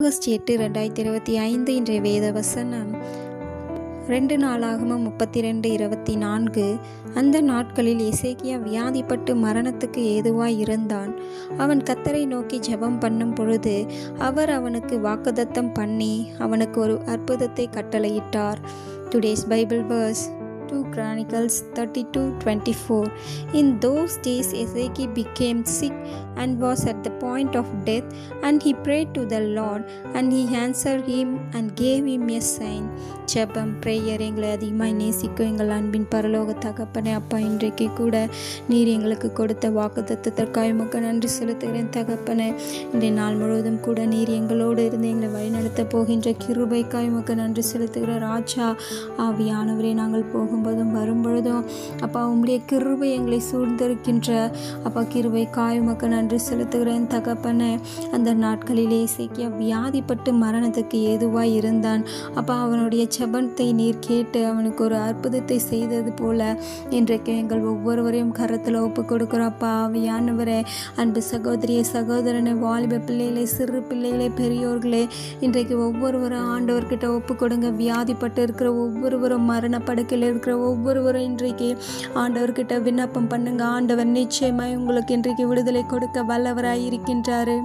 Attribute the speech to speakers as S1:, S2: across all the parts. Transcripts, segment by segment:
S1: August எட்டு ரெண்டாயிரத்தி இருபத்தி ஐந்து இன்றைய வேத வசனம் ரெண்டு நாளாகமும் முப்பத்தி ரெண்டு இருபத்தி நான்கு. அந்த நாட்களில் இசைக்கியா வியாதிப்பட்டு மரணத்துக்கு ஏதுவாய் இருந்தான். அவன் கத்தரை நோக்கி ஜெபம் பண்ணும் பொழுது அவர் அவனுக்கு வாக்குதத்தம் பண்ணி அவனுக்கு ஒரு அற்புதத்தை கட்டளையிட்டார். Today's Bible verse 2 Chronicles 32 24. In those days, Ezekiel became sick and was at the point of death, and he prayed to the Lord, and he answered him and gave him a sign. ஜெபம் prayer எங்களை அதிகமாக நேசிக்கும் எங்கள் அன்பின் பரலோக தகப்பனே அப்பா இன்றைக்கு கூட நீர் எங்களுக்கு கொடுத்த வாக்கு தத்துவத்திற்காக உமக்கு நன்றி செலுத்துகிறேன் தகப்பனே இன்றைய நாள் முழுவதும் கூட நீர் எங்களோடு இருந்து எங்களை வழிநடத்த போகின்ற கிருபைக்காய் உமக்கு நன்றி செலுத்துகிற ராஜா ஆவியானவரே நாங்கள் போகும் போகும்போதும் வரும்பொழுதும் அப்பா உங்களுடைய கிருபை எங்களை சூழ்ந்திருக்கின்ற. அப்பா கிருபை காய் நன்றி செலுத்துகிறேன். தகப்பனை அந்த நாட்களிலே இசைக்கிய வியாதிப்பட்டு மரணத்துக்கு ஏதுவாய் இருந்தான். அப்பா அவனுடைய செபத்தை நீர் கேட்டு அவனுக்கு ஒரு அற்புதத்தை செய்தது போல இன்றைக்கு எங்கள் ஒவ்வொருவரையும் கரத்தில் ஒப்பு கொடுக்குறப்பா ஆவியானவரே அன்பு சகோதரியை சகோதரனை வாலிப பிள்ளைகளே சிறு பிள்ளைகளே பெரியோர்களே இன்றைக்கு ஒவ்வொருவரும் ஆண்டவர்கிட்ட ஒப்பு கொடுங்க. வியாதிப்பட்டு இருக்கிற ஒவ்வொருவரும் மரணப்படுக்கையில் இருக்கிற இருக்கிற ஒவ்வொருவரும் இன்றைக்கு ஆண்டவர்கிட்ட விண்ணப்பம் பண்ணுங்க. ஆண்டவர் நிச்சயமாய் உங்களுக்கு இன்றைக்கு விடுதலை கொடுக்க வல்லவராய் இருக்கின்றாரு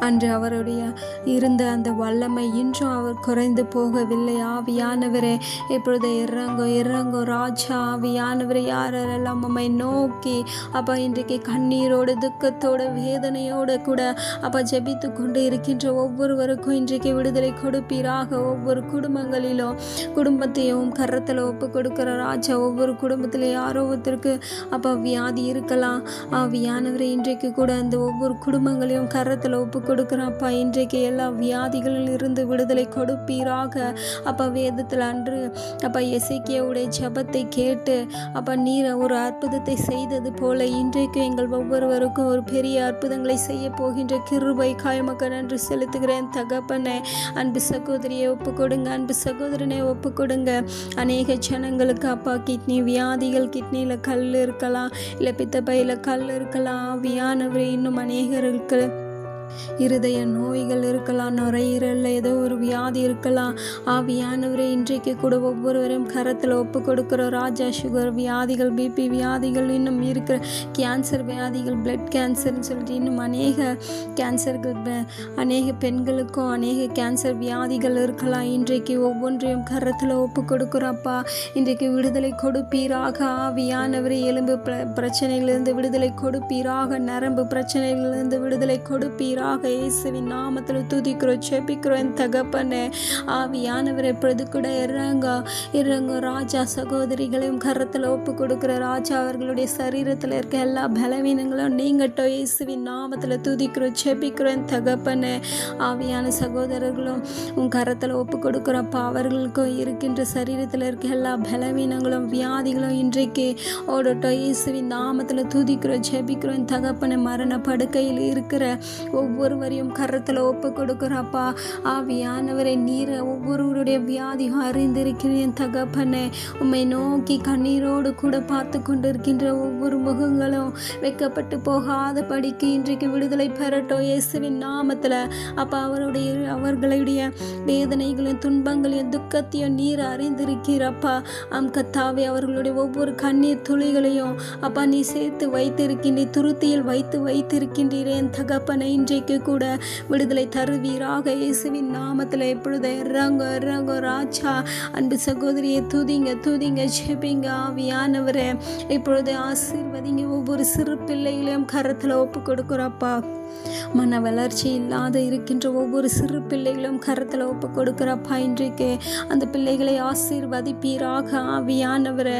S1: அன்று அவருடைய இருந்த அந்த வல்லமை இன்றும் அவர் குறைந்து போகவில்லை. ஆவியானவரே இப்பொழுது இறங்கோ இறங்கோ ராஜா ஆவியானவரே யாரெல்லாம் உம்மை நோக்கி அப்பா இன்றைக்கு கண்ணீரோடு துக்கத்தோடு வேதனையோடு கூட அப்பா ஜெபித்து கொண்டு இருக்கின்ற ஒவ்வொருவருக்கும் இன்றைக்கு விடுதலை கொடுப்பீராக. ஒவ்வொரு குடும்பங்களிலும் குடும்பத்தையும் கரத்தில் ஒப்பு கொடுக்கிற ராஜா ஒவ்வொரு குடும்பத்திலும் யாரோ ஒருத்தருக்கு அப்பா வியாதி இருக்கலாம். ஆவியானவரை இன்றைக்கு கூட அந்த ஒவ்வொரு குடும்பங்களையும் கரத்தில் ஒப்பு கொடுக்குறாப்பா இன்றைக்கு எல்லா வியாதிகளில் இருந்து விடுதலை கொடுப்பீராக. அப்பா வேதத்தில் அன்று அப்பா எசைக்கியாவுடைய ஜபத்தை கேட்டு அப்பா நீர் ஒரு அற்புதத்தை செய்தது போல இன்றைக்கு எங்கள் ஒவ்வொருவருக்கும் ஒரு பெரிய அற்புதங்களை செய்ய போகின்ற கிருபை காயமக்க நன்றி செலுத்துகிறேன். தகப்பனை அன்பு சகோதரியை ஒப்பு கொடுங்க. அன்பு சகோதரனை ஒப்பு கொடுங்க. அநேக ஜனங்களுக்கு அப்பா கிட்னி வியாதிகள் கிட்னியில் கல் இருக்கலாம் இல்லை பித்தப்பையில் கல் இருக்கலாம். வியானவர் இன்னும் அநேகருக்கு இருதய நோய்கள் இருக்கலாம் நுரையீரலில் ஏதோ ஒரு வியாதி இருக்கலாம். ஆவியானவரே இன்றைக்கு கூட ஒவ்வொருவரையும் கரத்தில் ஒப்பு கொடுக்குற ராஜா சுகர் வியாதிகள் பிபி வியாதிகள் இன்னும் இருக்கிற கேன்சர் வியாதிகள் பிளட் கேன்சர்னு சொல்லிட்டு இன்னும் அநேக கேன்சர்கள் அநேக பெண்களுக்கும் அநேக கேன்சர் வியாதிகள் இருக்கலாம். இன்றைக்கு ஒவ்வொன்றையும் கரத்தில் ஒப்பு கொடுக்குறப்பா இன்றைக்கு விடுதலை கொடுப்பீராக. ஆவியானவரை எலும்பு பிர- விடுதலை கொடுப்பீராக. நரம்பு பிரச்சனைகளிலிருந்து விடுதலை கொடுப்பீராக இயேசுவின் நாமத்தில் துதிக்கிறோம் செபிக்கிறோம். என் தகப்பனே ஆவியானவர் எப்பொழுது கூட இறங்க இறங்க. ராஜா சகோதரிகளையும் கரத்தில் ஒப்பு கொடுக்குற ராஜா அவர்களுடைய சரீரத்தில் இருக்க எல்லா பலவீனங்களும் நீங்கட்டும். இயேசுவின் நாமத்தில் துதிக்கிறோம் செபிக்கிறோம். என் தகப்பனே ஆவியான சகோதரர்களும் உன் கரத்தில் ஒப்பு கொடுக்குறப்பா அவர்களுக்கும் இருக்கின்ற சரீரத்தில் இருக்க எல்லா பலவீனங்களும் வியாதிகளும் இன்றைக்கு ஓடட்டும். இயேசுவின் நாமத்தில் துதிக்கிறோம் ஜெபிக்கிறோம் தகப்பனை மரண படுக்கையில் இருக்கிற ஒவ்வொருவரையும் கருத்தில் ஒப்பு கொடுக்குறப்பா ஆவியானவரை நீரை ஒவ்வொருவருடைய வியாதியும் அறிந்திருக்கிறேன் தகப்பனே. உம்மை நோக்கி கண்ணீரோடு கூட பார்த்து கொண்டிருக்கின்ற ஒவ்வொரு முகங்களும் வைக்கப்பட்டு போகாத படிக்கு இன்றைக்கு விடுதலை பெறட்டும். இயேசுவின் நாமத்தில் அப்பா அவருடைய அவர்களுடைய வேதனைகளையும் துன்பங்களையும் துக்கத்தையும் நீர் அறிந்திருக்கிறப்பா அம் கத்தாவே அவர்களுடைய ஒவ்வொரு கண்ணீர் துளிகளையும் அப்பா நீ சேர்த்து வைத்திருக்கின்றீ துருத்தியில் வைத்து வைத்திருக்கின்றீரேன் தகப்பனை. இன்றைக்கு கூட விடுதலை தருவீராக இயேசுவின் நாமத்தில் எப்பொழுது இறங்க இறங்க ராஜா. அன்பு சகோதரியை துதிங்க துதிங்க ஜெபிங்க ஆவியானவரே. இப்பொழுது ஆசீர்வதிங்க. ஒவ்வொரு சிறு பிள்ளைகளையும் கரத்தில் ஒப்பு கொடுக்குறப்பா மன வளர்ச்சி இல்லாத இருக்கின்ற ஒவ்வொரு சிறு பிள்ளைகளும் கரத்தில் ஒப்பு கொடுக்குறப்பா இன்றைக்கு அந்த பிள்ளைகளை ஆசீர்வதிப்பீராக ஆவியானவரை.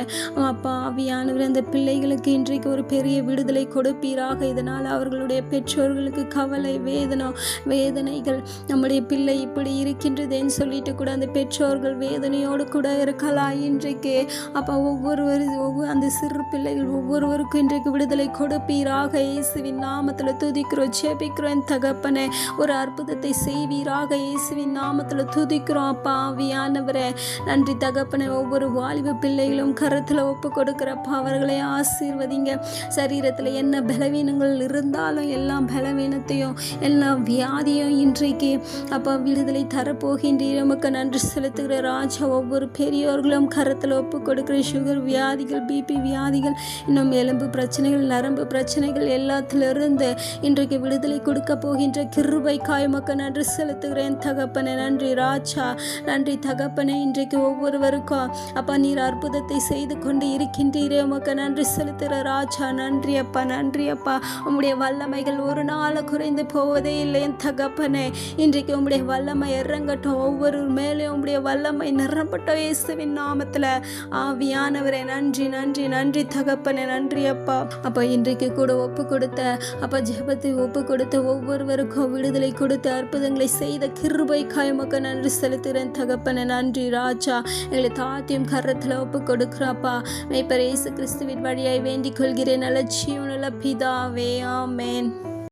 S1: அப்பா ஆவியானவர் அந்த பிள்ளைகளுக்கு இன்றைக்கு ஒரு பெரிய விடுதலை கொடுப்பீராக. இதனால் அவர்களுடைய பெற்றோர்களுக்கு கவலை வேதனை வேதனைகள். நம்முடைய பிள்ளை இப்படி இருக்கின்றதேன்னு சொல்லிட்டு கூட அந்த பெற்றோர்கள் வேதனையோடு கூட இருக்கலாம் இன்றைக்கு. அப்போ ஒவ்வொருவர் ஒவ்வொரு அந்த சிறு பிள்ளைகள் ஒவ்வொருவருக்கும் இன்றைக்கு விடுதலை கொடுப்பீராக. இயேசுவின் நாமத்தில் துதிக்கிறோம் ஜெபிக்கிறோம் தகப்பனே. ஒரு அற்புதத்தை செய்வீராக. இயேசுவின் நாமத்தில் துதிக்கிறோம் அப்பா ஆவியானவரே. நன்றி தகப்பனை. ஒவ்வொரு வாலிப பிள்ளைகளும் கருத்தில் ஒப்பு கொடுக்குறப்பா அவர்களை ஆசீர்வதிங்க. சரீரத்தில் என்ன பலவீனங்கள் இருந்தாலும் எல்லா பலவீனத்தையும் எல்லா வியாதியும் இன்றைக்கு. அப்பா விடுதலை தரப்போகின்றீர். நமக்கு நன்றி செலுத்துகிற ராஜா ஒவ்வொரு பெரியோர்களும் கரத்தில் ஒப்பு கொடுக்குற சுகர் வியாதிகள் பிபி வியாதிகள் இன்னும் எலும்பு பிரச்சனைகள் நரம்பு பிரச்சனைகள் எல்லாத்திலிருந்து இன்றைக்கு விடுதலை கொடுக்க போகின்ற கிருபை காயமக்க நன்றி செலுத்துகிறேன். தகப்பனே நன்றி ராஜா நன்றி தகப்பனே இன்றைக்கு ஒவ்வொருவருக்கும் அப்பா நீர் அற்புதத்தை செய்து கொண்டு இருக்கின்றீரே. உமக்கு நன்றி செலுத்துகிற ராஜா நன்றி அப்பா நன்றி அப்பா. உம்முடைய வல்லமைகள் ஒரு நாள் குறைந்து போவதே இல்லை என் தகப்பனே. இன்றைக்கு உங்களுடைய வல்லமை இறங்கட்டும். ஒவ்வொரு மேலே உங்களுடைய வல்லமை நிரப்பட்டும் இயேசுவின் நாமத்தில். ஆவியானவரே நன்றி நன்றி நன்றி தகப்பனே நன்றி அப்பா. அப்பா இன்றைக்கு கூட ஒப்பு கொடுத்த அப்பா ஜெபத்தை ஒப்பு கொடுத்த ஒவ்வொருவருக்கும் விடுதலை கொடுத்து அற்புதங்களை செய்த கிருபை காயமக்க நன்றி செலுத்துகிறேன் தகப்பனே நன்றி ராஜா. எங்களை தாத்தியும் கரத்தில் ஒப்பு கொடுக்குறாப்பா மேய்ப்பர் இயேசு கிறிஸ்துவின் வழியாய் வேண்டிக் கொள்கிறேன். நல்ல ஜீவனுள்ள பிதாவே ஆமேன்.